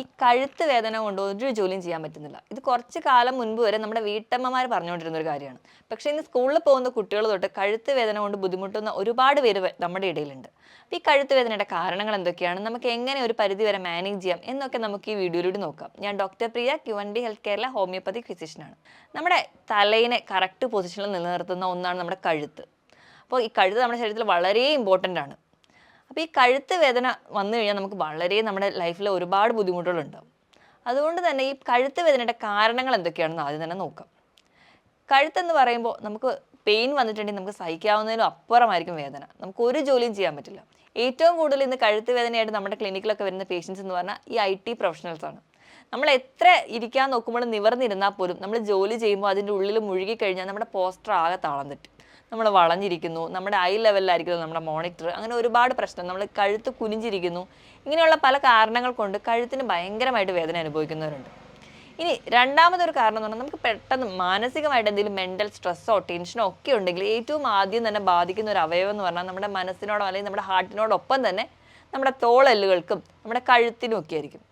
ഈ കഴുത്ത് വേദന കൊണ്ട് ഒരു ജോലിയും ചെയ്യാൻ പറ്റുന്നില്ല. ഇത് കുറച്ച് കാലം മുൻപ് വരെ നമ്മുടെ വീട്ടമ്മമാർ പറഞ്ഞുകൊണ്ടിരുന്ന ഒരു കാര്യമാണ്. പക്ഷേ ഇന്ന് സ്കൂളിൽ പോകുന്ന കുട്ടികൾ തൊട്ട് കഴുത്ത് വേദന കൊണ്ട് ബുദ്ധിമുട്ടുന്ന ഒരുപാട് പേര് നമ്മുടെ ഇടയിലുണ്ട്. അപ്പോൾ ഈ കഴുത്ത് വേദനയുടെ കാരണങ്ങൾ എന്തൊക്കെയാണ്? നമുക്ക് എങ്ങനെ ഒരു പരിധി വരെ മാനേജ് ചെയ്യാം? എന്നൊക്കെ നമുക്ക് ഈ വീഡിയോയിലൂടെ നോക്കാം. ഞാൻ doctor Priya Q N D health കെയറിലെ homeopathy ഫിസിഷ്യനാണ് നമ്മുടെ തലയിനെ കറക്റ്റ് പൊസിഷനിൽ നിലനിർത്തുന്ന ഒന്നാണ് നമ്മുടെ കഴുത്ത്. അപ്പോൾ ഈ കഴുത്ത് നമ്മുടെ ശരീരത്തിൽ വളരെ ഇമ്പോർട്ടന്റ് ആണ്. അപ്പോൾ ഈ കഴുത്ത് വേദന വന്നു കഴിഞ്ഞാൽ നമുക്ക് വളരെ നമ്മുടെ ലൈഫിൽ ഒരുപാട് ബുദ്ധിമുട്ടുകളുണ്ടാവും. അതുകൊണ്ട് തന്നെ ഈ കഴുത്ത് വേദനയുടെ കാരണങ്ങൾ എന്തൊക്കെയാണെന്ന് ആദ്യം തന്നെ നോക്കാം. കഴുത്തെന്ന് പറയുമ്പോൾ നമുക്ക് പെയിൻ വന്നിട്ടുണ്ടെങ്കിൽ നമുക്ക് സഹിക്കാവുന്നതിനും അപ്പുറമായിരിക്കും വേദന. നമുക്ക് ഒരു ജോലിയും ചെയ്യാൻ പറ്റില്ല. ഏറ്റവും കൂടുതൽ ഇന്ന് കഴുത്ത് വേദനയായിട്ട് നമ്മുടെ ക്ലിനിക്കിലൊക്കെ വരുന്ന പേഷ്യൻസ് എന്ന് പറഞ്ഞാൽ ഈ ഐ ടി പ്രൊഫഷണൽസാണ് നമ്മൾ എത്ര ഇരിക്കാൻ നോക്കുമ്പോൾ നിവർന്നിരുന്നാൽ പോലും നമ്മൾ ജോലി ചെയ്യുമ്പോൾ അതിന്റെ ഉള്ളിൽ മുഴുകി കഴിഞ്ഞാൽ നമ്മുടെ പോസ്റ്റർ ആകെ താളം തെറ്റും നമ്മൾ വളഞ്ഞിരിക്കുന്നു നമ്മുടെ ഐ ലെവലിലായിരിക്കുന്നു നമ്മുടെ മോണിറ്റർ അങ്ങനെ ഒരുപാട് പ്രശ്നം നമ്മൾ കഴുത്ത് കുനിഞ്ഞിരിക്കുന്നു. ഇങ്ങനെയുള്ള പല കാരണങ്ങൾ കൊണ്ട് കഴുത്തിന് ഭയങ്കരമായിട്ട് വേദന അനുഭവിക്കുന്നവരുണ്ട്. ഇനി രണ്ടാമതൊരു കാരണം എന്ന് പറഞ്ഞാൽ നമുക്ക് പെട്ടെന്ന് മാനസികമായിട്ട് എന്തെങ്കിലും മെന്റൽ സ്ട്രെസ്സോ ടെൻഷനോ ഒക്കെ ഉണ്ടെങ്കിൽ ഏറ്റവും ആദ്യം തന്നെ ബാധിക്കുന്ന ഒരു അവയവം എന്ന് പറഞ്ഞാൽ നമ്മുടെ മനസ്സിനോടോ അല്ലെങ്കിൽ നമ്മുടെ ഹാർട്ടിനോടൊപ്പം തന്നെ നമ്മുടെ തോളെല്ലുകൾക്കും നമ്മുടെ കഴുത്തിനും ഒക്കെ ആയിരിക്കും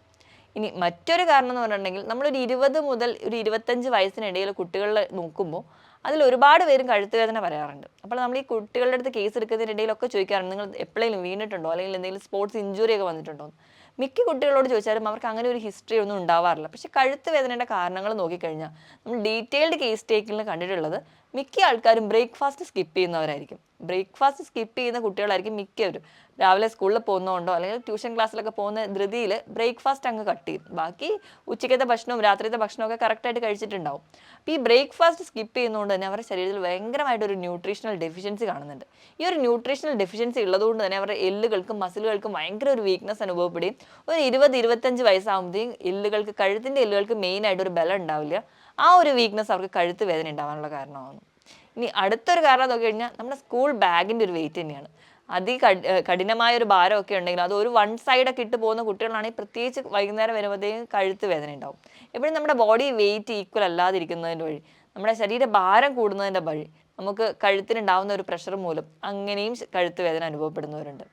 ഇനി മറ്റൊരു കാരണം എന്ന് പറഞ്ഞിട്ടുണ്ടെങ്കിൽ നമ്മളൊരു ഇരുപത് മുതൽ ഒരു ഇരുപത്തഞ്ച് വയസ്സിനിടയിൽ കുട്ടികളെ നോക്കുമ്പോൾ അതിൽ ഒരുപാട് പേരും കഴുത്തുവേദന പറയാറുണ്ട്. അപ്പോൾ നമ്മൾ ഈ കുട്ടികളുടെ അടുത്ത് കേസ് എടുക്കുന്നതിനിടയിലൊക്കെ ചോദിക്കാറുണ്ട് നിങ്ങൾ എപ്പോഴെങ്കിലും വീണിട്ടുണ്ടോ? അല്ലെങ്കിൽ എന്തെങ്കിലും സ്പോർട്സ് ഇഞ്ചുറി ഒക്കെ വന്നിട്ടുണ്ടോ. മിക്ക കുട്ടികളോട് ചോദിച്ചാലും അവർക്ക് അങ്ങനെ ഒരു ഹിസ്റ്ററി ഒന്നും ഉണ്ടാവാറില്ല. പക്ഷേ കഴുത്ത് വേദനയുടെ കാരണങ്ങൾ നോക്കിക്കഴിഞ്ഞാൽ നമ്മൾ ഡീറ്റെയിൽഡ് കേസ് ടേക്കിൽ കണ്ടിട്ടുള്ളത് മിക്ക ആൾക്കാരും ബ്രേക്ക്ഫാസ്റ്റ് സ്കിപ്പ് ചെയ്യുന്നവരായിരിക്കും. ബ്രേക്ക്ഫാസ്റ്റ് സ്കിപ്പ് ചെയ്യുന്ന കുട്ടികളായിരിക്കും മിക്കവരും. രാവിലെ സ്കൂളിൽ പോകുന്നതുകൊണ്ടോ അല്ലെങ്കിൽ ട്യൂഷൻ ക്ലാസ്സിലൊക്കെ പോകുന്ന ധൃതിയിൽ ബ്രേക്ക്ഫാസ്റ്റ് അങ്ങ് കട്ട് ചെയ്യും. ബാക്കി ഉച്ചയ്ക്കത്തെ ഭക്ഷണവും രാത്രിയത്തെ ഭക്ഷണമൊക്കെ കറക്റ്റായിട്ട് കഴിച്ചിട്ടുണ്ടാവും. അപ്പോൾ ഈ ബ്രേക്ക്ഫാസ്റ്റ് സ്കിപ്പ് ചെയ്യുന്നതുകൊണ്ട് തന്നെ അവരുടെ ശരീരത്തിൽ ഭയങ്കരമായിട്ടൊരു ന്യൂട്രീഷണൽ ഡെഫിഷ്യൻസി കാണുന്നുണ്ട്. ഈ ഒരു ന്യൂട്രീഷണൽ ഡെഫിഷ്യൻസി ഉള്ളതുകൊണ്ട് തന്നെ അവരുടെ എല്ലുകൾക്കും മസിലുകൾക്കും ഭയങ്കര ഒരു വീക്ക്നെസ് അനുഭവപ്പെടുകയും ഒരു ഇരുപത് ഇരുപത്തഞ്ച് വയസ്സാകുമ്പോഴത്തേക്കും എല്ലുകൾക്ക് കഴുത്തിന്റെ എല്ലുകൾക്ക് മെയിനായിട്ട് ഒരു ബലം ഉണ്ടാവില്ല. ആ ഒരു വീക്ക്നെസ് അവർക്ക് കഴുത്ത് വേദന ഉണ്ടാവാനുള്ള കാരണമാകുന്നു ഇനി അടുത്തൊരു കാരണം നോക്കി കഴിഞ്ഞാൽ നമ്മുടെ സ്കൂൾ ബാഗിന്റെ ഒരു വെയിറ്റ് തന്നെയാണ്. അതി കഠിനമായ ഒരു ഭാരമൊക്കെ ഉണ്ടെങ്കിൽ അത് ഒരു വൺ സൈഡൊക്കെ ഇട്ട് പോകുന്ന കുട്ടികളാണെങ്കിൽ പ്രത്യേകിച്ച് വൈകുന്നേരം വരുമ്പോഴത്തേക്കും കഴുത്ത് വേദന ഉണ്ടാവും. എപ്പോഴും നമ്മുടെ ബോഡി വെയിറ്റ് ഈക്വൽ അല്ലാതിരിക്കുന്നതിന്റെ വഴി നമ്മുടെ ശരീര ഭാരം കൂടുന്നതിന്റെ വഴി നമുക്ക് കഴുത്തിനുണ്ടാവുന്ന ഒരു പ്രഷർ മൂലം അങ്ങനെയും കഴുത്ത് വേദന അനുഭവപ്പെടുന്നവരുണ്ട്.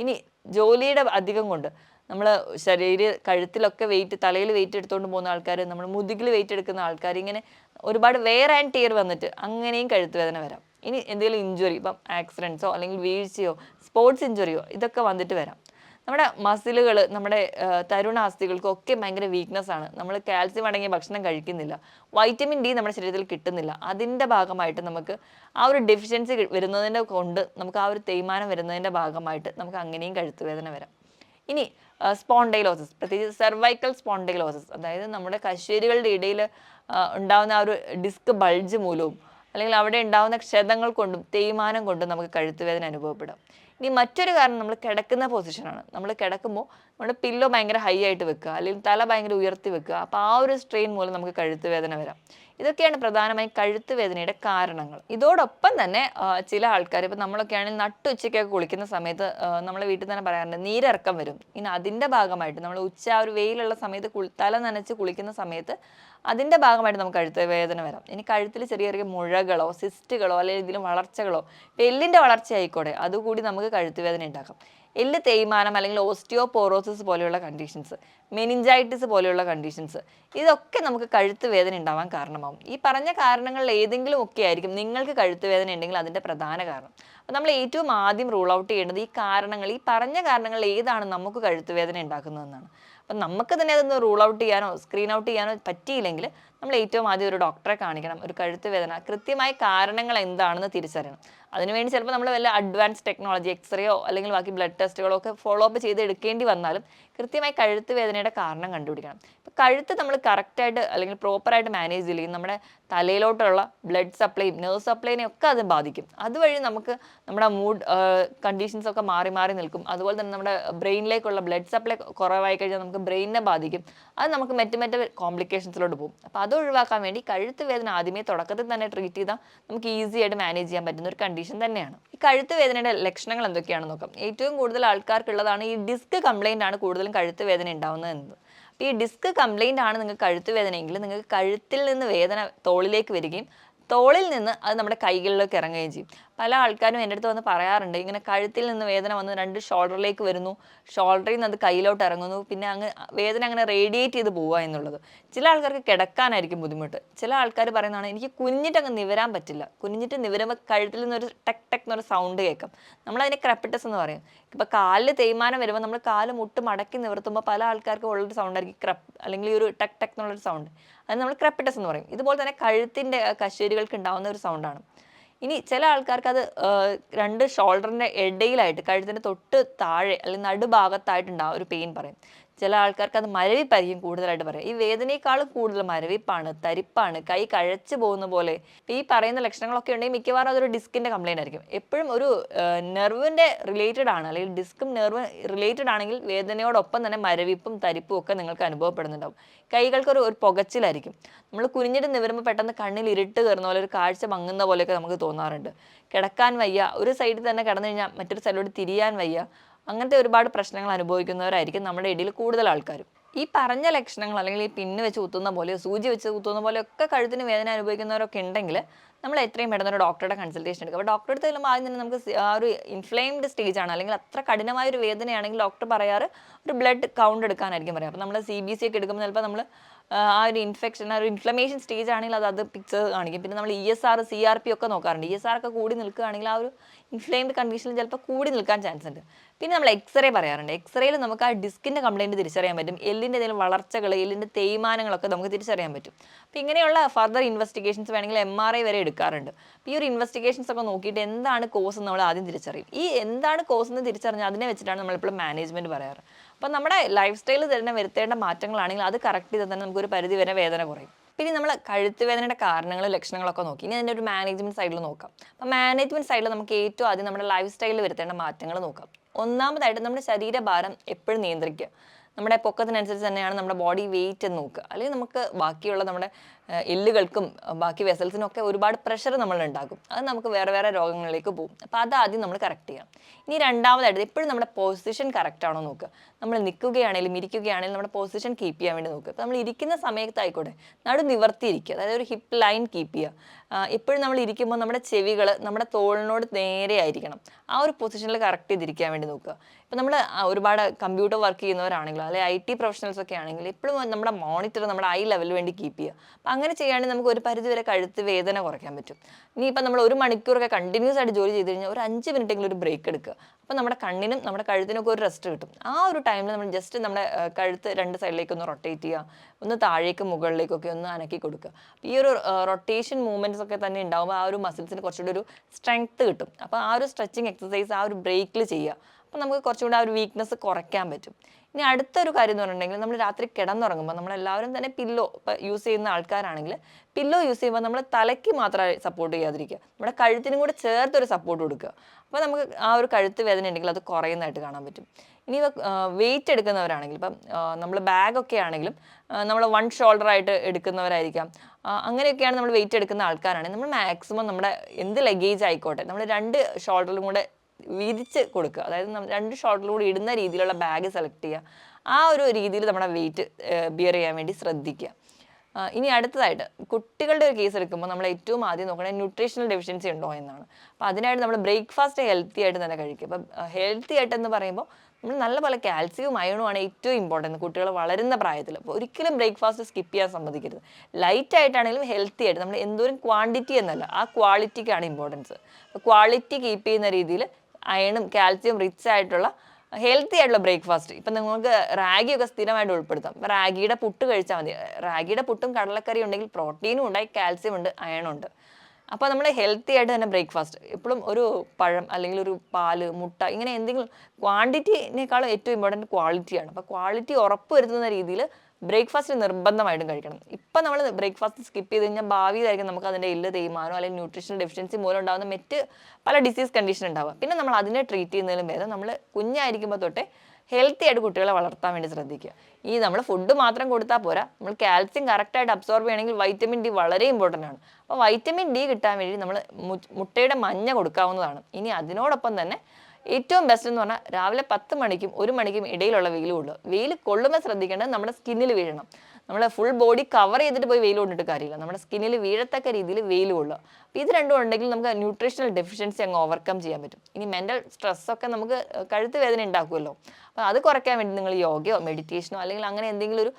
ഇനി ജോലിയുടെ അധികം കൊണ്ട് നമ്മൾ ശരീര കഴുത്തിലൊക്കെ വെയിറ്റ് തലയിൽ വെയിറ്റ് എടുത്തുകൊണ്ട് പോകുന്ന ആൾക്കാർ നമ്മൾ മുതുകിൽ വെയിറ്റ് എടുക്കുന്ന ആൾക്കാർ ഇങ്ങനെ ഒരുപാട് വെയർ ആൻഡ് ടിയർ വന്നിട്ട് അങ്ങനെയും കഴുത്ത് വേദന വരാം. ഇനി എന്തെങ്കിലും ഇഞ്ചുറി ഇപ്പം ആക്സിഡൻസോ അല്ലെങ്കിൽ വീഴ്ചയോ സ്പോർട്സ് ഇഞ്ചുറിയോ ഇതൊക്കെ വന്നിട്ട് വരാം. നമ്മുടെ മസിലുകൾ നമ്മുടെ തരുണാസ്ഥികൾക്കും ഒക്കെ ഭയങ്കര വീക്ക്നെസ് ആണ്. നമ്മൾ കാൽസ്യം അടങ്ങിയ ഭക്ഷണം കഴിക്കുന്നില്ല. വൈറ്റമിൻ ഡി നമ്മുടെ ശരീരത്തിൽ കിട്ടുന്നില്ല. അതിന്റെ ഭാഗമായിട്ട് നമുക്ക് ആ ഒരു ഡെഫിഷ്യൻസി വരുന്നതിന്റെ കൊണ്ട് നമുക്ക് ആ ഒരു തേയ്മാനം വരുന്നതിന്റെ ഭാഗമായിട്ട് നമുക്ക് അങ്ങനെയും കഴുത്ത് വേദന വരാം. ഇനി സ്പോണ്ടൈലോസിസ് പ്രത്യേകിച്ച് സെർവൈക്കൽ സ്പോണ്ടൈലോസിസ് അതായത് നമ്മുടെ കശേരികളുടെ ഇടയിൽ ഉണ്ടാകുന്ന ആ ഒരു ഡിസ്ക് ബൾജ് മൂലവും അല്ലെങ്കിൽ അവിടെ ഉണ്ടാകുന്ന ക്ഷതങ്ങൾ കൊണ്ടും തേയ്മാനം കൊണ്ടും നമുക്ക് കഴുത്ത് വേദന അനുഭവപ്പെടാം. ഇനി മറ്റൊരു കാരണം നമ്മൾ കിടക്കുന്ന പൊസിഷനാണ് നമ്മൾ കിടക്കുമ്പോൾ നമ്മുടെ പില്ലോ ഭയങ്കര ഹൈ ആയിട്ട് വെക്കുക. അല്ലെങ്കിൽ തല ഭയങ്കര ഉയർത്തി വെക്കുക. അപ്പോൾ ആ ഒരു സ്ട്രെയിൻ മൂലം നമുക്ക് കഴുത്ത് വേദന വരാം. ഇതൊക്കെയാണ് പ്രധാനമായും കഴുത്ത് വേദനയുടെ കാരണങ്ങൾ. ഇതോടൊപ്പം തന്നെ ചില ആൾക്കാർ ഇപ്പം നമ്മളൊക്കെ ആണെങ്കിൽ നട്ടുച്ചയ്ക്കൊക്കെ കുളിക്കുന്ന സമയത്ത് നമ്മളെ വീട്ടിൽ തന്നെ പറയാറുണ്ട് നീരിറക്കം വരും. ഇനി അതിന്റെ ഭാഗമായിട്ട് നമ്മൾ ഉച്ച ആ ഒരു വെയിലുള്ള സമയത്ത് തല നനച്ച് കുളിക്കുന്ന സമയത്ത് അതിന്റെ ഭാഗമായിട്ട് നമുക്ക് കഴുത്ത് വേദന വരാം. ഇനി കഴുത്തിൽ ചെറിയ ചെറിയ മുഴകളോ സിസ്റ്റുകളോ അല്ലെങ്കിൽ എന്തെങ്കിലും വളർച്ചകളോ എല്ലിന്റെ വളർച്ച ആയിക്കോട്ടെ അതുകൂടി നമുക്ക് കഴുത്ത് വേദന ഉണ്ടാക്കാം. എല്ല് തേയ്മാനം അല്ലെങ്കിൽ ഓസ്റ്റിയോപോറോസിസ് പോലെയുള്ള കണ്ടീഷൻസ് മെനിഞ്ചൈറ്റിസ് പോലെയുള്ള കണ്ടീഷൻസ് ഇതൊക്കെ നമുക്ക് കഴുത്ത് വേദന ഉണ്ടാവാൻ കാരണമാവും. ഈ പറഞ്ഞ കാരണങ്ങളിൽ ഏതെങ്കിലും ഒക്കെ ആയിരിക്കും നിങ്ങൾക്ക് കഴുത്ത് വേദന ഉണ്ടെങ്കിൽ അതിന്റെ പ്രധാന കാരണം. അപ്പോൾ നമ്മൾ ഏറ്റവും ആദ്യം റൂൾ ഔട്ട് ചെയ്യേണ്ടത് ഈ കാരണങ്ങൾ ഈ പറഞ്ഞ കാരണങ്ങൾ ഏതാണ് നമുക്ക് കഴുത്ത് വേദന ഉണ്ടാക്കുന്നതെന്നാണ്. അപ്പം നമുക്ക് തന്നെ അതൊന്ന് റൂൾ ഔട്ട് ചെയ്യാനോ സ്ക്രീൻ ഔട്ട് ചെയ്യാനോ പറ്റിയില്ലെങ്കിൽ നമ്മൾ ഏറ്റവും ആദ്യം ഒരു ഡോക്ടറെ കാണിക്കണം. ഒരു കഴുത്ത് വേദന കൃത്യമായ കാരണങ്ങൾ എന്താണെന്ന് തിരിച്ചറിയണം. അതിനുവേണ്ടി ചിലപ്പോൾ നമ്മൾ വല്ല അഡ്വാൻസ് ടെക്നോളജി എക്സ്റേയോ അല്ലെങ്കിൽ ബാക്കി ബ്ലഡ് ടെസ്റ്റുകളോ ഒക്കെ ഫോളോ അപ്പ് ചെയ്ത് എടുക്കേണ്ടി വന്നാലും കൃത്യമായി കഴുത്ത് വേദനയുടെ കാരണം കണ്ടുപിടിക്കണം. ഇപ്പം കഴുത്ത് നമ്മൾ കറക്റ്റായിട്ട് അല്ലെങ്കിൽ പ്രോപ്പറായിട്ട് മാനേജ് ചെയ്യില്ലെങ്കിൽ നമ്മുടെ തലയിലോട്ടുള്ള ബ്ലഡ് സപ്ലൈയും നെർവ് സപ്ലൈനെ ഒക്കെ അത് ബാധിക്കും. അതുവഴി നമുക്ക് നമ്മുടെ മൂഡ് കണ്ടീഷൻസ് ഒക്കെ മാറി മാറി നിൽക്കും. അതുപോലെ തന്നെ നമ്മുടെ ബ്രെയിനിലേക്കുള്ള ബ്ലഡ് സപ്ലൈ കുറവായി കഴിഞ്ഞാൽ നമുക്ക് ബ്രെയിനിനെ ബാധിക്കും. അത് നമുക്ക് മറ്റു മറ്റു കോംപ്ലിക്കേഷൻസിലോട്ട് പോകും. അപ്പോൾ അത് ഒഴിവാക്കാൻ വേണ്ടി കഴുത്ത് വേദന ആദ്യമേ തുടക്കത്തിൽ തന്നെ ട്രീറ്റ് ചെയ്താൽ നമുക്ക് ഈസി ആയിട്ട് മാനേജ് ചെയ്യാൻ പറ്റുന്ന ഒരു കണ്ടീഷൻ തന്നെയാണ്. ഈ കഴുത്ത് വേദനയുടെ ലക്ഷണങ്ങൾ എന്തൊക്കെയാണെന്ന് നോക്കാം. ഏറ്റവും കൂടുതൽ ആൾക്കാർക്കുള്ളതാണ് ഈ ഡിസ്ക് കംപ്ലൈന്റ് ആണ് കൂടുതലും കഴുത്ത് വേദന ഉണ്ടാവുന്നത് എന്നത്. അപ്പോൾ ഈ ഡിസ്ക് കംപ്ലൈന്റ് ആണ് നിങ്ങൾക്ക് കഴുത്ത് വേദനയെങ്കിൽ നിങ്ങൾക്ക് കഴുത്തിൽ നിന്ന് വേദന തോളിലേക്ക് വരികയും തോളിൽ നിന്ന് അത് നമ്മുടെ കൈകളിലേക്ക് ഇറങ്ങുകയും ചെയ്യും. പല ആൾക്കാരും എന്റെ അടുത്ത് വന്ന് പറയാറുണ്ട്. ഇങ്ങനെ കഴുത്തിൽ നിന്ന് വേദന വന്ന് രണ്ട് ഷോൾഡറിലേക്ക് വരുന്നു. ഷോൾഡറിൽ നിന്ന് അത് കയ്യിലോട്ട് ഇറങ്ങുന്നു. പിന്നെ അങ്ങ് വേദന അങ്ങനെ റേഡിയേറ്റ് ചെയ്ത് പോവുക എന്നുള്ളത്. ചില ആൾക്കാർക്ക് കിടക്കാനായിരിക്കും ബുദ്ധിമുട്ട്. ചില ആൾക്കാർ പറയുന്നതാണ് എനിക്ക് കുഞ്ഞിട്ട് അങ്ങ് നിവരാൻ പറ്റില്ല. കുഞ്ഞിട്ട് നിവരുമ്പോൾ കഴുത്തിൽ നിന്നൊരു ടെക് ടെക് എന്നൊരു സൗണ്ട് കേൾക്കും. നമ്മളതിനെ ക്രപ്പിട്ടസ് എന്ന് പറയും. ഇപ്പോൾ കാലിൽ തേയ്മാനം വരുമ്പോൾ നമ്മൾ കാൽ മുട്ട് മടക്കി നിവർത്തുമ്പോൾ പല ആൾക്കാർക്കും ഉള്ളൊരു സൗണ്ട് ആയിരിക്കും. ക്രപ്പ് അല്ലെങ്കിൽ ഈ ഒരു ടെക് ടെക് എന്നുള്ളൊരു സൗണ്ട് അത് നമ്മൾ ക്രപ്പിട്ടസ് എന്ന് പറയും. ഇതുപോലെ തന്നെ കഴുത്തിന്റെ കശേരികൾക്ക് ഉണ്ടാകുന്ന ഒരു സൗണ്ടാണ് ഇനി ചില ആൾക്കാർക്ക് അത് രണ്ട് ഷോൾഡറിന്റെ ഇടയിലായിട്ട് കഴുത്തിന്റെ തൊട്ട് താഴെ അല്ലെങ്കിൽ നടുഭാഗത്തായിട്ടുണ്ടാകും ഒരു പെയിൻ പറയും. ചില ആൾക്കാർക്ക് അത് മരവിപ്പായിരിക്കും കൂടുതലായിട്ട് പറയാം. ഈ വേദനയെക്കാളും കൂടുതൽ മരവിപ്പാണ് തരിപ്പാണ് കൈ കഴച്ചു പോകുന്ന പോലെ. ഈ പറയുന്ന ലക്ഷണങ്ങളൊക്കെ ഉണ്ടെങ്കിൽ മിക്കവാറും അതൊരു ഡിസ്കിന്റെ കംപ്ലയിന്റ് ആയിരിക്കും. എപ്പോഴും ഒരു നെർവിന്റെ റിലേറ്റഡ് ആണ്. അല്ലെങ്കിൽ ഡിസ്കും നെർവ് റിലേറ്റഡ് ആണെങ്കിൽ വേദനയോടൊപ്പം തന്നെ മരവിപ്പും തരിപ്പും ഒക്കെ നിങ്ങൾക്ക് അനുഭവപ്പെടുന്നുണ്ടാവും. കൈകൾക്ക് ഒരു ഒരു പുകച്ചിലായിരിക്കും. നമ്മൾ കുനിഞ്ഞിട്ട് നിവരുമ്പോൾ പെട്ടെന്ന് കണ്ണിൽ ഇരുട്ട് കയറുന്ന പോലെ ഒരു കാഴ്ച മങ്ങുന്ന പോലെയൊക്കെ നമുക്ക് തോന്നാറുണ്ട്. കിടക്കാൻ വയ്യ. ഒരു സൈഡിൽ തന്നെ കിടന്നു കഴിഞ്ഞാൽ മറ്റൊരു സൈഡിലോട്ട് തിരിയാൻ വയ്യ. അങ്ങനത്തെ ഒരുപാട് പ്രശ്നങ്ങൾ അനുഭവിക്കുന്നവരായിരിക്കും നമ്മുടെ ഇടയിൽ കൂടുതൽ ആൾക്കാരും. ഈ പറഞ്ഞ ലക്ഷണങ്ങൾ അല്ലെങ്കിൽ ഈ പിന്ന് വെച്ച് കുത്തുന്ന പോലെയോ സൂചി വെച്ച് കുത്തുന്ന പോലെ ഒക്കെ കഴുത്തിന് വേദന അനുഭവിക്കുന്നവരൊക്കെ ഉണ്ടെങ്കിൽ നമ്മൾ എത്രയും പെട്ടെന്ന് ഒരു ഡോക്ടറുടെ കൺസൾട്ടേഷൻ എടുക്കുക അപ്പോൾ ഡോക്ടറെ അടുത്ത് ചെല്ലുമ്പോൾ ആദ്യം തന്നെ നമുക്ക് ആ ഒരു ഇൻഫ്ലെയിംഡ് സ്റ്റേജ് ആണ്. അല്ലെങ്കിൽ അത്ര കഠിനമായ ഒരു വേദനയാണെങ്കിൽ ഡോക്ടർ പറയാറ് ഒരു ബ്ലഡ് കൗണ്ട് എടുക്കാനായിരിക്കും പറയുക അപ്പോൾ നമ്മൾ സി ബി സി ഒക്കെ എടുക്കുമ്പോൾ ചിലപ്പോൾ നമ്മൾ ആ ഒരു ഇൻഫെക്ഷൻ ആ ഒരു ഇൻഫ്ലമേഷൻ സ്റ്റേജ് ആണെങ്കിൽ അത് അത് പിക്ചർ കാണിക്കും. പിന്നെ നമ്മൾ E S R C R P ഒക്കെ നോക്കാറുണ്ട്. ഇ എസ് ആർ ഒക്കെ കൂടി നിൽക്കുകയാണെങ്കിൽ ആ ഒരു ഇൻഫ്ലെയിംഡ് കണ്ടീഷനിൽ ചിലപ്പോൾ കൂടി നിൽക്കാൻ ചാൻസ് ഉണ്ട്. പിന്നെ നമ്മൾ എക്സ്റേ പറയാറുണ്ട്. എക്സ്റേയിൽ നമുക്ക് ആ ഡിസ്കിന്റെ കംപ്ലൈന്റ് തിരിച്ചറിയാൻ പറ്റും. എല്ലിന്റെ എന്തെങ്കിലും വളർച്ചകൾ എല്ലിന്റെ തേയ്മാനങ്ങളൊക്കെ നമുക്ക് തിരിച്ചറിയാൻ പറ്റും. അപ്പോൾ ഇങ്ങനെയുള്ള ഫർദർ ഇൻവെസ്റ്റിഗേഷൻസ് വേണമെങ്കിൽ എം ആർ ഐ വരെ എടുക്കാറുണ്ട്. അപ്പോൾ ഈ ഒരു ഇൻവെസ്റ്റിഗേഷൻസ് ഒക്കെ നോക്കിയിട്ട് എന്താണ് കോസ് എന്ന് നമ്മൾ ആദ്യം തിരിച്ചറിയും. ഈ എന്താണ് കോസ് എന്ന് തിരിച്ചറിഞ്ഞാൽ അതിനെ വെച്ചിട്ടാണ് നമ്മളിപ്പോൾ മാനേജ്മെന്റ് പറയാറ്. അപ്പം നമ്മുടെ ലൈഫ് സ്റ്റൈലിൽ തന്നെ വരുത്തേണ്ട മാറ്റങ്ങളാണെങ്കിൽ അത് കറക്റ്റ് ചെയ്താൽ തന്നെ നമുക്കൊരു പരിധി വരെ വേദന കുറയും. പിന്നെ നമ്മൾ കഴുത്ത് വേദനയുടെ കാരണങ്ങൾ ലക്ഷണങ്ങളൊക്കെ നോക്കി. ഇനി അതിന്റെ ഒരു മാനേജ്മെന്റ് സൈഡിൽ നോക്കാം. അപ്പോൾ മാനേജ്മെന്റ് സൈഡിൽ നമുക്ക് ഏറ്റവും ആദ്യം നമ്മുടെ ലൈഫ് സ്റ്റൈലിൽ വരുത്തേണ്ട മാറ്റങ്ങൾ നോക്കാം. ഒന്നാമതായിട്ട് നമ്മുടെ ശരീരഭാരം എപ്പോഴും നിയന്ത്രിക്കുക. നമ്മുടെ പൊക്കത്തിനനുസരിച്ച് തന്നെയാണ് നമ്മുടെ ബോഡി വെയിറ്റ് എന്ന് നോക്കുക. അല്ലെങ്കിൽ നമുക്ക് ബാക്കിയുള്ള നമ്മുടെ എല്ലുകൾക്കും ബാക്കി വെസൽസിനും ഒക്കെ ഒരുപാട് പ്രഷർ നമ്മൾ ഉണ്ടാക്കും അത് നമുക്ക് വേറെ വേറെ രോഗങ്ങളിലേക്ക് പോകും. അപ്പോൾ അത് ആദ്യം നമ്മൾ കറക്റ്റ് ചെയ്യണം. ഇനി രണ്ടാമതായിട്ട് എപ്പോഴും നമ്മുടെ പൊസിഷൻ കറക്റ്റ് ആണോ നോക്കുക. നമ്മൾ നിൽക്കുകയാണെങ്കിലും ഇരിക്കുകയാണെങ്കിലും നമ്മുടെ പൊസിഷൻ കീപ്പ് ചെയ്യാൻ വേണ്ടി നോക്കുക. അപ്പോൾ നമ്മൾ ഇരിക്കുന്ന സമയത്തായിക്കോട്ടെ നടു നിവർത്തിയിരിക്കുക. അതായത് ഒരു ഹിപ്പ് ലൈൻ കീപ്പ് ചെയ്യുക. എപ്പോഴും നമ്മൾ ഇരിക്കുമ്പോൾ നമ്മുടെ ചെവികൾ നമ്മുടെ തോളിനോട് നേരെ ആയിരിക്കണം. ആ ഒരു പൊസിഷനിൽ കറക്റ്റ് ചെയ്തിരിക്കാൻ വേണ്ടി നോക്കുക. ഇപ്പം നമ്മൾ ഒരുപാട് കമ്പ്യൂട്ടർ വർക്ക് ചെയ്യുന്നവരാണെങ്കിലും അല്ലെങ്കിൽ ഐ ടി പ്രൊഫഷണൽസ് ഒക്കെ ആണെങ്കിൽ എപ്പോഴും നമ്മുടെ മോണിറ്റർ നമ്മുടെ ഐ ലെവലിന് വേണ്ടി കീപ്പ് ചെയ്യുക. അപ്പം അങ്ങനെ ചെയ്യുകയാണെങ്കിൽ നമുക്ക് ഒരു പരിധി വരെ കഴുത്ത് വേദന കുറയ്ക്കാൻ പറ്റും. ഇനിയിപ്പോൾ നമ്മൾ ഒരു മണിക്കൂറൊക്കെ കണ്ടിന്യൂസ് ആയിട്ട് ജോലി ചെയ്ത് കഴിഞ്ഞാൽ ഒരു അഞ്ച് മിനിറ്റെങ്കിലും ഒരു ബ്രേക്ക് എടുക്കുക. അപ്പോൾ നമ്മുടെ കണ്ണിനും നമ്മുടെ കഴുത്തിനൊക്കെ ഒരു റെസ്റ്റ് കിട്ടും. ആ ഒരു ടൈമിൽ നമ്മൾ ജസ്റ്റ് നമ്മുടെ കഴുത്ത് രണ്ട് സൈഡിലേക്ക് ഒന്ന് റൊട്ടേറ്റ് ചെയ്യുക. ഒന്ന് താഴേക്ക് മുകളിലേക്കൊക്കെ ഒന്ന് അനക്കി കൊടുക്കുക. ഈ ഒരു റൊട്ടേഷൻ മൂവ്മെന്റ്സ് ഒക്കെ തന്നെ ഉണ്ടാകുമ്പോൾ ആ ഒരു മസിൽസിന് കുറച്ചുകൂടി ഒരു സ്ട്രെങ്ത് കിട്ടും. അപ്പോൾ ആ ഒരു സ്ട്രെച്ചിങ് എക്സസൈസ് ആ ഒരു ബ്രേക്കിൽ ചെയ്യുക. അപ്പോൾ നമുക്ക് കുറച്ചുകൂടി ആ ഒരു വീക്ക്നെസ് കുറയ്ക്കാൻ പറ്റും. ഇനി അടുത്തൊരു കാര്യം എന്ന് പറഞ്ഞിട്ടുണ്ടെങ്കിൽ നമ്മൾ രാത്രി കിടന്നുറങ്ങുമ്പോൾ നമ്മളെല്ലാവരും തന്നെ പില്ലോ ഇപ്പോൾ യൂസ് ചെയ്യുന്ന ആൾക്കാരാണെങ്കിൽ പില്ലോ യൂസ് ചെയ്യുമ്പോൾ നമ്മൾ തലയ്ക്ക് മാത്രമേ സപ്പോർട്ട് ചെയ്യാതിരിക്കുക. നമ്മുടെ കഴുത്തിനും കൂടെ ചേർത്തൊരു സപ്പോർട്ട് കൊടുക്കുക. അപ്പോൾ നമുക്ക് ആ ഒരു കഴുത്ത് വേദന ഉണ്ടെങ്കിൽ അത് കുറയുന്നതായിട്ട് കാണാൻ പറ്റും. ഇനി വെയിറ്റ് എടുക്കുന്നവരാണെങ്കിൽ ഇപ്പം നമ്മൾ ബാഗൊക്കെ ആണെങ്കിലും നമ്മൾ വൺ ഷോൾഡർ ആയിട്ട് എടുക്കുന്നവരായിരിക്കാം. അങ്ങനെയൊക്കെയാണ് നമ്മൾ വെയിറ്റ് എടുക്കുന്ന ആൾക്കാരാണെങ്കിൽ നമ്മൾ മാക്സിമം നമ്മുടെ എന്ത് ലഗേജ് ആയിക്കോട്ടെ നമ്മൾ രണ്ട് ഷോൾഡറിലും കൂടെ വിരിച്ച് കൊടുക്കുക. അതായത് രണ്ട് ഷോട്ടിലൂടെ ഇടുന്ന രീതിയിലുള്ള ബാഗ് സെലക്ട് ചെയ്യുക. ആ ഒരു രീതിയിൽ നമ്മുടെ വെയിറ്റ് ബിയർ ചെയ്യാൻ വേണ്ടി ശ്രദ്ധിക്കുക. ഇനി അടുത്തതായിട്ട് കുട്ടികളുടെ ഒരു കേസ് എടുക്കുമ്പോൾ നമ്മൾ ഏറ്റവും ആദ്യം നോക്കണേ ന്യൂട്രീഷണൽ ഡെഫിഷ്യൻസി ഉണ്ടോ എന്നാണ്. അപ്പോൾ അതിനായിട്ട് നമ്മൾ ബ്രേക്ക്ഫാസ്റ്റ് ഹെൽത്തി ആയിട്ട് തന്നെ കഴിക്കുക. അപ്പം ഹെൽത്തി ആയിട്ട് എന്ന് പറയുമ്പോൾ നമ്മൾ നല്ല പോലെ കാൽസ്യവും അയണുമാണ് ഏറ്റവും ഇമ്പോർട്ടന്റ് കുട്ടികൾ വളരുന്ന പ്രായത്തിൽ. അപ്പോൾ ഒരിക്കലും ബ്രേക്ക്ഫാസ്റ്റ് സ്കിപ്പ് ചെയ്യാൻ സമ്മതിക്കരുത്. ലൈറ്റ് ആയിട്ടാണെങ്കിലും ഹെൽത്തി ആയിട്ട് നമ്മൾ എന്തോരം ക്വാണ്ടിറ്റി എന്നല്ല ആ ക്വാളിറ്റിക്കാണ് ഇമ്പോർട്ടൻസ് അപ്പോൾ ക്വാളിറ്റി കീപ്പ് ചെയ്യുന്ന രീതിയിൽ അയണും കാൽസ്യവും റിച്ച് ആയിട്ടുള്ള ഹെൽത്തി ആയിട്ടുള്ള ബ്രേക്ക്ഫാസ്റ്റ് ഇപ്പം നിങ്ങൾക്ക് റാഗിയൊക്കെ സ്ഥിരമായിട്ട് ഉൾപ്പെടുത്താം. അപ്പം റാഗിയുടെ പുട്ട് കഴിച്ചാൽ മതി. റാഗിയുടെ പുട്ടും കടലക്കറിയും ഉണ്ടെങ്കിൽ പ്രോട്ടീനും ഉണ്ടായി കാൽസ്യം ഉണ്ട് അയണും ഉണ്ട്. അപ്പോൾ നമ്മൾ ഹെൽത്തി ആയിട്ട് തന്നെ ബ്രേക്ക്ഫാസ്റ്റ് എപ്പോഴും ഒരു പഴം അല്ലെങ്കിൽ ഒരു പാൽ മുട്ട ഇങ്ങനെ എന്തെങ്കിലും ക്വാണ്ടിറ്റിനേക്കാളും ഏറ്റവും ഇമ്പോർട്ടന്റ് ക്വാളിറ്റിയാണ് അപ്പോൾ ക്വാളിറ്റി ഉറപ്പ് വരുത്തുന്ന രീതിയിൽ ബ്രേക്ക്ഫാസ്റ്റ് നിർബന്ധമായിട്ടും കഴിക്കണം. ഇപ്പം നമ്മൾ ബ്രേക്ക്ഫാസ്റ്റ് സ്കിപ്പ് ചെയ്ത് കഴിഞ്ഞാൽ ഭാവിയിലായിരിക്കും നമുക്ക് അതിന്റെ ഇല്ല തേയ്മാനോ അല്ലെങ്കിൽ ന്യൂട്രീഷണൽ ഡെഫിഷ്യൻസി മൂലം ഉണ്ടാകുന്ന മറ്റ് പല ഡിസീസ് കണ്ടീഷൻ ഉണ്ടാവുക. പിന്നെ നമ്മൾ അതിനെ ട്രീറ്റ് ചെയ്യുന്നതിലും ഭേദം നമ്മൾ കുഞ്ഞായിരിക്കുമ്പോൾ തൊട്ടേ ഹെൽത്തി ആയിട്ട് കുട്ടികളെ വളർത്താൻ വേണ്ടി ശ്രദ്ധിക്കുക. ഈ നമ്മൾ ഫുഡ് മാത്രം കൊടുത്താൽ പോരാ. നമ്മൾ കാൽസ്യം കറക്റ്റായിട്ട് അബ്സോർബ് ചെയ്യണമെങ്കിൽ വൈറ്റമിൻ ഡി വളരെ ഇമ്പോർട്ടന്റ് ആണ്. അപ്പോൾ വൈറ്റമിൻ ഡി കിട്ടാൻ വേണ്ടി നമ്മൾ മുട്ടയുടെ മഞ്ഞ കൊടുക്കാവുന്നതാണ്. ഇനി അതിനോടൊപ്പം തന്നെ ഏറ്റവും ബെസ്റ്റ് എന്ന് പറഞ്ഞാൽ രാവിലെ പത്ത് മണിക്കും ഒരു മണിക്കും ഇടയിലുള്ള വെയിൽ കൊള്ളുക വെയിൽ കൊള്ളുമ്പോൾ ശ്രദ്ധിക്കേണ്ടത് നമ്മുടെ സ്കിന്നിൽ വീഴണം. നമ്മൾ ഫുൾ ബോഡി കവർ ചെയ്തിട്ട് പോയി വെയിൽ കൊണ്ടിട്ട് കാര്യമില്ല. നമ്മുടെ സ്കിന്നിൽ വീഴത്തക്ക രീതിയിൽ വെയിൽ കൊള്ളുക അപ്പോൾ ഇത് രണ്ടും ഉണ്ടെങ്കിൽ നമുക്ക് ന്യൂട്രീഷണൽ ഡെഫിഷ്യൻസി അങ്ങ് ഓവർകം ചെയ്യാൻ പറ്റും. ഇനി മെന്റൽ സ്ട്രെസ്സൊക്കെ നമുക്ക് കഴുത്ത് വേദന ഉണ്ടാക്കുമല്ലോ. അപ്പോൾ അത് കുറയ്ക്കാൻ വേണ്ടി നിങ്ങൾ യോഗയോ മെഡിറ്റേഷനോ അല്ലെങ്കിൽ അങ്ങനെ എന്തെങ്കിലും ഒരു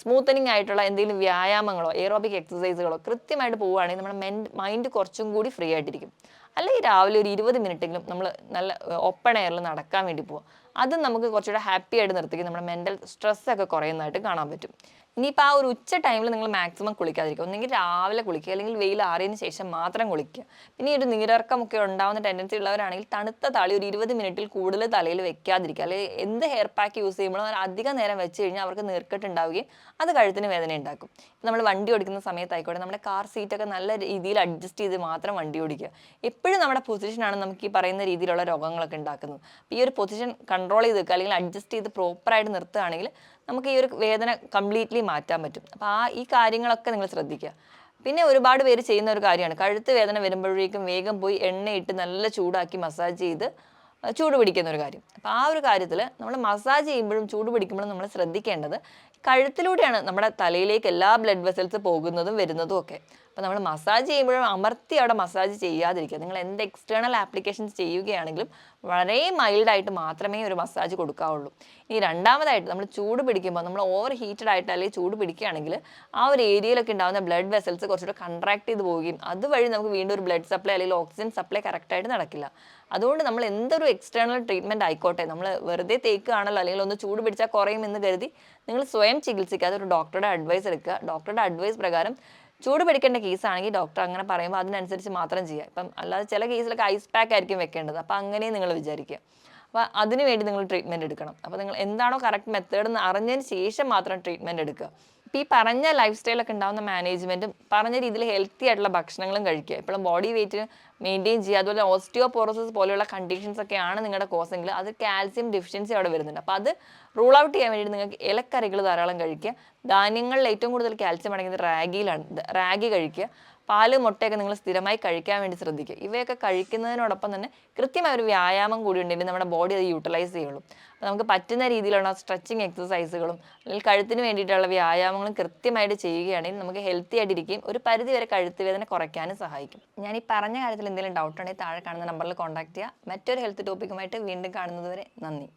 സ്മൂത്തനിങ് ആയിട്ടുള്ള എന്തെങ്കിലും വ്യായാമങ്ങളോ എയറോബിക് എക്സസൈസുകളോ കൃത്യമായിട്ട് പോവുകയാണെങ്കിൽ നമ്മുടെ മെൻ മൈൻഡ് കുറച്ചും കൂടി ഫ്രീ ആയിട്ടിരിക്കും. അല്ലെങ്കിൽ രാവിലെ ഒരു ഇരുപത് മിനിറ്റെങ്കിലും നമ്മൾ നല്ല ഓപ്പൺ എയറിൽ നടക്കാൻ വേണ്ടി പോവാം. അതും നമുക്ക് കുറച്ചുകൂടെ ഹാപ്പി ആയിട്ട് നിർത്തിക്കും. നമ്മുടെ മെന്റൽ സ്ട്രെസ്സൊക്കെ കുറയുന്നതായിട്ട് കാണാൻ പറ്റും. ഇനിയിപ്പോൾ ആ ഒരു ഉച്ച ടൈമിൽ നിങ്ങൾ മാക്സിമം കുളിക്കാതിരിക്കുക. ഒന്നെങ്കിൽ രാവിലെ കുളിക്കുക അല്ലെങ്കിൽ വെയിൽ ആറിയതിന് ശേഷം മാത്രം കുളിക്കുക. പിന്നെ ഈ ഒരു നീരിറക്കമൊക്കെ ഉണ്ടാകുന്ന ടെൻഡൻസി ഉള്ളവരാണെങ്കിൽ തണുത്ത തളി ഒരു ഇരുപത് മിനിറ്റിൽ കൂടുതൽ തലയിൽ വെക്കാതിരിക്കുക. അല്ലെങ്കിൽ എന്ത് ഹെയർ പാക്ക് യൂസ് ചെയ്യുമ്പോഴും അവർ അധികം നേരം വെച്ച് കഴിഞ്ഞാൽ അവർക്ക് നീർക്കെട്ട് ഉണ്ടാവുകയും അത് കഴുത്തിന് വേദന ഉണ്ടാക്കും. നമ്മൾ വണ്ടി ഓടിക്കുന്ന സമയത്തായിക്കോട്ടെ നമ്മുടെ കാർ സീറ്റൊക്കെ നല്ല രീതിയിൽ അഡ്ജസ്റ്റ് ചെയ്ത് മാത്രം വണ്ടി ഓടിക്കുക. എപ്പോഴും നമ്മുടെ പൊസിഷനാണ് നമുക്ക് ഈ പറയുന്ന രീതിയിലുള്ള രോഗങ്ങളൊക്കെ ഉണ്ടാക്കുന്നത്. ഈ ഒരു പൊസിഷൻ കൺട്രോൾ ചെയ്ത് വെക്കുക അല്ലെങ്കിൽ അഡ്ജസ്റ്റ് ചെയ്ത് പ്രോപ്പറായിട്ട് നിർത്തുകയാണെങ്കിൽ നമുക്ക് ഈ ഒരു വേദന കംപ്ലീറ്റ്ലി മാറ്റാൻ പറ്റും. അപ്പോൾ ആ ഈ കാര്യങ്ങളൊക്കെ നിങ്ങൾ ശ്രദ്ധിക്കുക. പിന്നെ ഒരുപാട് പേര് ചെയ്യുന്ന ഒരു കാര്യമാണ്. കഴുത്ത് വേദന വരുമ്പോഴേക്കും വേഗം പോയി എണ്ണയിട്ട് നല്ല ചൂടാക്കി മസാജ് ചെയ്ത് ചൂട് പിടിക്കുന്ന ഒരു കാര്യം. അപ്പോൾ ആ ഒരു കാര്യത്തിൽ നമ്മൾ മസാജ് ചെയ്യുമ്പോഴും ചൂട് പിടിക്കുമ്പോഴും നമ്മൾ ശ്രദ്ധിക്കേണ്ടത് കഴുത്തിലൂടെയാണ് നമ്മുടെ തലയിലേക്ക് എല്ലാ ബ്ലഡ് വെസൽസ് പോകുന്നതും വരുന്നതും ഒക്കെ. അപ്പോൾ നമ്മൾ മസാജ് ചെയ്യുമ്പോഴും അമർത്തി അവിടെ മസാജ് ചെയ്യാതിരിക്കുക. നിങ്ങൾ എന്ത് എക്സ്റ്റേണൽ ആപ്ലിക്കേഷൻസ് ചെയ്യുകയാണെങ്കിലും വളരെ മൈൽഡായിട്ട് മാത്രമേ ഒരു മസാജ് കൊടുക്കാവുള്ളൂ. ഇനി രണ്ടാമതായിട്ട് നമ്മൾ ചൂട് പിടിക്കുമ്പോൾ നമ്മൾ ഓവർ ഹീറ്റഡ് ആയിട്ട് അല്ലെങ്കിൽ ചൂട് പിടിക്കുകയാണെങ്കിൽ ആ ഒരു ഏരിയയിലൊക്കെ ഉണ്ടാകുന്ന ബ്ലഡ് വെസൽസ് കുറച്ചുകൂടെ കൺട്രാക്ട് ചെയ്ത് പോവുകയും അതുവഴി നമുക്ക് വീണ്ടും ഒരു ബ്ലഡ് സപ്ലൈ അല്ലെങ്കിൽ ഓക്സിജൻ സപ്ലൈ കറക്റ്റായിട്ട് നടക്കില്ല. അതുകൊണ്ട് നമ്മൾ എന്തൊരു എക്സ്റ്റേണൽ ട്രീറ്റ്മെന്റ് ആയിക്കോട്ടെ നമ്മൾ വെറുതെ തേക്കുകയാണല്ലോ അല്ലെങ്കിൽ ഒന്ന് ചൂട് പിടിച്ചാൽ കുറയുമെന്ന് കരുതി നിങ്ങൾ സ്വയം ചികിത്സിക്കാതെ ഒരു ഡോക്ടറുടെ അഡ്വൈസ് എടുക്കുക. ഡോക്ടറുടെ അഡ്വൈസ് പ്രകാരം ചൂട് പിടിക്കേണ്ട കേസാണെങ്കിൽ ഡോക്ടർ അങ്ങനെ പറയുമ്പോൾ അതിനനുസരിച്ച് മാത്രം ചെയ്യുക. ഇപ്പം അല്ലാതെ ചില കേസിലൊക്കെ ഐസ് പാക്ക് ആയിരിക്കും വെക്കേണ്ടത്. അപ്പോൾ അങ്ങനെയും നിങ്ങൾ വിചാരിക്കുക. അപ്പോൾ അതിനുവേണ്ടി നിങ്ങൾ ട്രീറ്റ്മെന്റ് എടുക്കണം. അപ്പോൾ നിങ്ങൾ എന്താണോ കറക്റ്റ് മെത്തേഡ് എന്ന് അറിഞ്ഞതിന് ശേഷം മാത്രം ട്രീറ്റ്മെന്റ് എടുക്കുക. ഇപ്പോൾ ഈ പറഞ്ഞ ലൈഫ് സ്റ്റൈലൊക്കെ ഉണ്ടാകുന്ന മാനേജ്മെന്റും പറഞ്ഞ രീതിയിൽ ഹെൽത്തി ആയിട്ടുള്ള ഭക്ഷണങ്ങളും കഴിക്കുക. ഇപ്പോഴും ബോഡി വെയിറ്റ് മെയിന്റെയിൻ ചെയ്യുക. അതുപോലെ ഓസ്റ്റിയോപോറോസിസ് പോലെയുള്ള കണ്ടീഷൻസ് ഒക്കെയാണ് നിങ്ങളുടെ കോസെങ്കിൽ അത് കാൽസ്യം ഡെഫിഷ്യൻസി അവിടെ വരുന്നുണ്ട്. അപ്പോൾ അത് റൂൾ ഔട്ട് ചെയ്യാൻ വേണ്ടി നിങ്ങൾക്ക് ഇലക്കറികൾ ധാരാളം കഴിക്കുക. ധാന്യങ്ങളിൽ ഏറ്റവും കൂടുതൽ കാൽസ്യം അടങ്ങിയത് റാഗിയിലാണ്. റാഗി കഴിക്കുക. പാൽ മുട്ടയൊക്കെ നിങ്ങൾ സ്ഥിരമായി കഴിക്കാൻ വേണ്ടി ശ്രദ്ധിക്കുക. ഇവയൊക്കെ കഴിക്കുന്നതിനോടൊപ്പം തന്നെ കൃത്യമായ ഒരു വ്യായാമം കൂടി ഉണ്ടെങ്കിൽ നമ്മുടെ ബോഡി അത് യൂട്ടിലൈസ് ചെയ്യുള്ളൂ. അപ്പോൾ നമുക്ക് പറ്റുന്ന രീതിയിലുള്ള സ്ട്രെച്ചിങ് എക്സസൈസുകളും അല്ലെങ്കിൽ കഴുത്തിന് വേണ്ടിയിട്ടുള്ള വ്യായാമങ്ങളും കൃത്യമായിട്ട് ചെയ്യുകയാണെങ്കിൽ നമുക്ക് ഹെൽത്തി ആയിട്ടിരിക്കുകയും ഒരു പരിധി വരെ കഴുത്ത് വേദന കുറയ്ക്കാനും സഹായിക്കും. ഞാൻ ഈ പറഞ്ഞ കാര്യത്തിൽ എന്തെങ്കിലും ഡൗട്ട് ഉണ്ടെങ്കിൽ താഴെ കാണുന്ന നമ്പറിൽ കോൺടാക്ട് ചെയ്യുക. മറ്റൊരു ഹെൽത്ത് ടോപ്പിക്കുമായിട്ട് വീണ്ടും കാണുന്നതുവരെ നന്ദി.